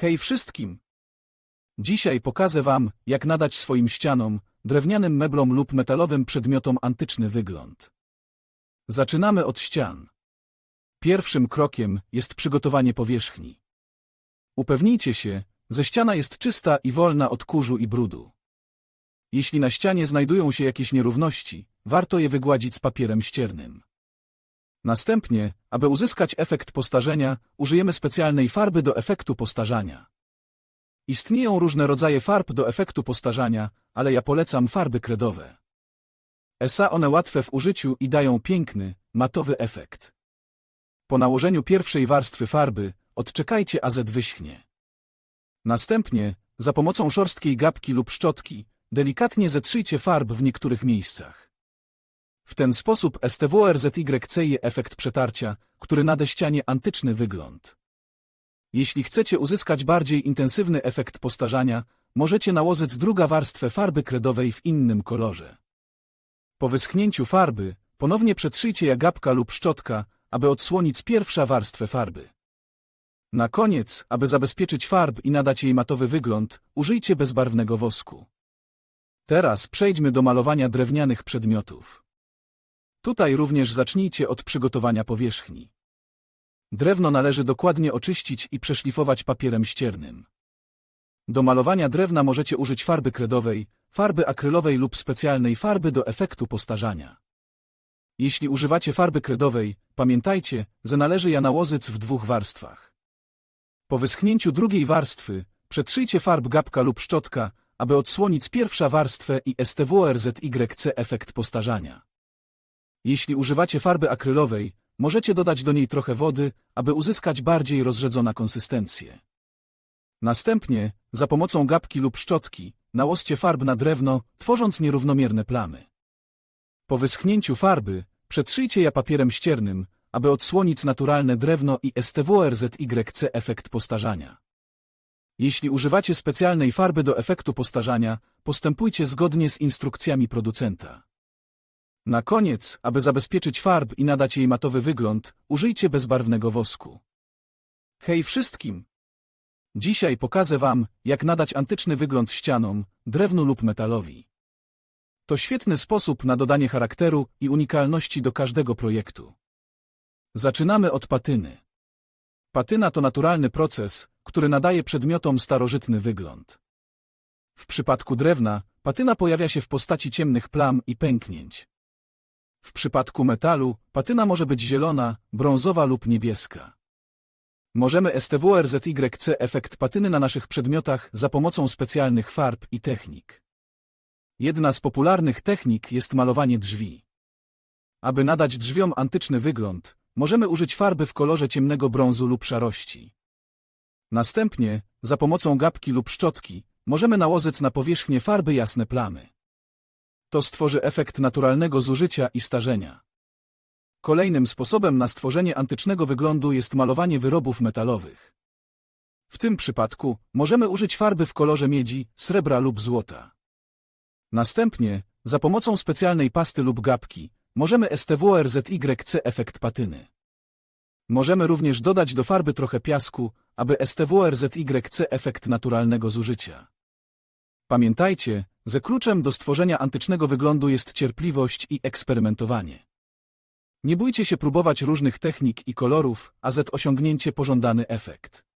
Hej wszystkim! Dzisiaj pokażę Wam, jak nadać swoim ścianom, drewnianym meblom lub metalowym przedmiotom antyczny wygląd. Zaczynamy od ścian. Pierwszym krokiem jest przygotowanie powierzchni. Upewnijcie się, że ściana jest czysta i wolna od kurzu i brudu. Jeśli na ścianie znajdują się jakieś nierówności, warto je wygładzić z papierem ściernym. Następnie, aby uzyskać efekt postarzenia, użyjemy specjalnej farby do efektu postarzania. Istnieją różne rodzaje farb do efektu postarzania, ale ja polecam farby kredowe. Esa one łatwe w użyciu i dają piękny, matowy efekt. Po nałożeniu pierwszej warstwy farby, odczekajcie aż wyschnie. Następnie, za pomocą szorstkiej gabki lub szczotki, delikatnie zetrzyjcie farb w niektórych miejscach. Ten sposób STWRZYC je efekt przetarcia, który nada ścianie antyczny wygląd. Jeśli chcecie uzyskać bardziej intensywny efekt postarzania, możecie nałożyć druga warstwę farby kredowej w innym kolorze. Po wyschnięciu farby, ponownie przetrzyjcie jagabka lub szczotka, aby odsłonić pierwsza warstwę farby. Na koniec, aby zabezpieczyć farb i nadać jej matowy wygląd, użyjcie bezbarwnego wosku. Teraz przejdźmy do malowania drewnianych przedmiotów. Tutaj również zacznijcie od przygotowania powierzchni. Drewno należy dokładnie oczyścić i przeszlifować papierem ściernym. Do malowania drewna możecie użyć farby kredowej, farby akrylowej lub specjalnej farby do efektu postarzania. Jeśli używacie farby kredowej, pamiętajcie, że należy ją nałożyć w dwóch warstwach. Po wyschnięciu drugiej warstwy, przetrzyjcie farb gabka lub szczotka, aby odsłonić pierwsza warstwę i STWRZYC efekt postarzania. Jeśli używacie farby akrylowej, możecie dodać do niej trochę wody, aby uzyskać bardziej rozrzedzona konsystencję. Następnie, za pomocą gabki lub szczotki, nałożcie farb na drewno, tworząc nierównomierne plamy. Po wyschnięciu farby, przetrzyjcie je papierem ściernym, aby odsłonić naturalne drewno i STWRZYC efekt postarzania. Jeśli używacie specjalnej farby do efektu postarzania, postępujcie zgodnie z instrukcjami producenta. Na koniec, aby zabezpieczyć farb i nadać jej matowy wygląd, użyjcie bezbarwnego wosku. Hej wszystkim! Dzisiaj pokażę Wam, jak nadać antyczny wygląd ścianom, drewnu lub metalowi. To świetny sposób na dodanie charakteru i unikalności do każdego projektu. Zaczynamy od patyny. Patyna to naturalny proces, który nadaje przedmiotom starożytny wygląd. W przypadku drewna, patyna pojawia się w postaci ciemnych plam i pęknięć. W przypadku metalu, patyna może być zielona, brązowa lub niebieska. Możemy STWRZYC efekt patyny na naszych przedmiotach za pomocą specjalnych farb i technik. Jedna z popularnych technik jest malowanie drzwi. Aby nadać drzwiom antyczny wygląd, możemy użyć farby w kolorze ciemnego brązu lub szarości. Następnie, za pomocą gabki lub szczotki, możemy nałożyć na powierzchnię farby jasne plamy. To stworzy efekt naturalnego zużycia i starzenia. Kolejnym sposobem na stworzenie antycznego wyglądu jest malowanie wyrobów metalowych. W tym przypadku możemy użyć farby w kolorze miedzi, srebra lub złota. Następnie, za pomocą specjalnej pasty lub gabki, możemy STWRZYC efekt patyny. Możemy również dodać do farby trochę piasku, aby STWRZYC efekt naturalnego zużycia. Pamiętajcie, że kluczem do stworzenia antycznego wyglądu jest cierpliwość i eksperymentowanie. Nie bójcie się próbować różnych technik i kolorów, a z osiągnięcie pożądany efekt.